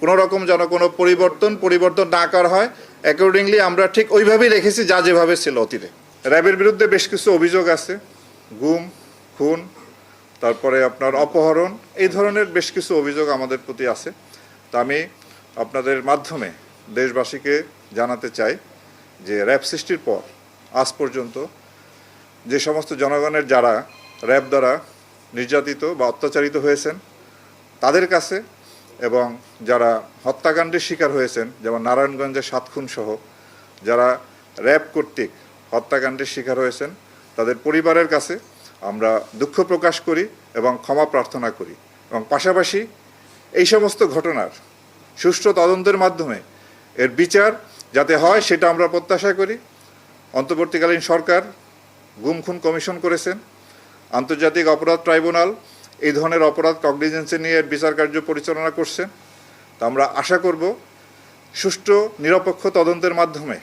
কোনো রকম যেন কোনো পরিবর্তন পরিবর্তন না করা হয়। অ্যাকর্ডিংলি আমরা ঠিক ওইভাবেই রেখেছি যা যেভাবে ছিল অতীতে। র্যাবের বিরুদ্ধে বেশ কিছু অভিযোগ আছে। গুম, খুন, তারপরে আপনার অপহরণ, এই ধরনের বেশ কিছু অভিযোগ আমাদের প্রতি আছে। তা আমি আপনাদের মাধ্যমে দেশবাসীকে জানাতে চাই যে র্যাব সৃষ্টির পর, আজ পর্যন্ত যে সমস্ত জনগণের যারা র্যাব দ্বারা নির্যাতিত বা অত্যাচারিত হয়েছেন, তাদের কাছে এবং যারা হত্যাকাণ্ডের শিকার হয়েছেন, যেমন নারায়ণগঞ্জের সাত খুন সহ, যারা র্যাব কর্তৃক হত্যাকাণ্ডের শিকার হয়েছেন, তাদের পরিবারের কাছে আমরা দুঃখ প্রকাশ করি এবং ক্ষমা প্রার্থনা করি। এবং পাশাপাশি এই সমস্ত ঘটনার সুষ্ঠু তদন্তের মাধ্যমে এর বিচার যাতে হয় সেটা আমরা প্রত্যাশা করি। অন্তর্বর্তীকালীন সরকার গুম খুন কমিশন করেছেন। আন্তর্জাতিক অপরাধ ট্রাইব্যুনাল এই ধরনের অপরাধ কগনিজেন্সে নিয়ে বিচার কার্য পরিচালনা করছে। তা আমরা আশা করব, সুষ্ঠু, নিরপেক্ষ তদন্তের মাধ্যমে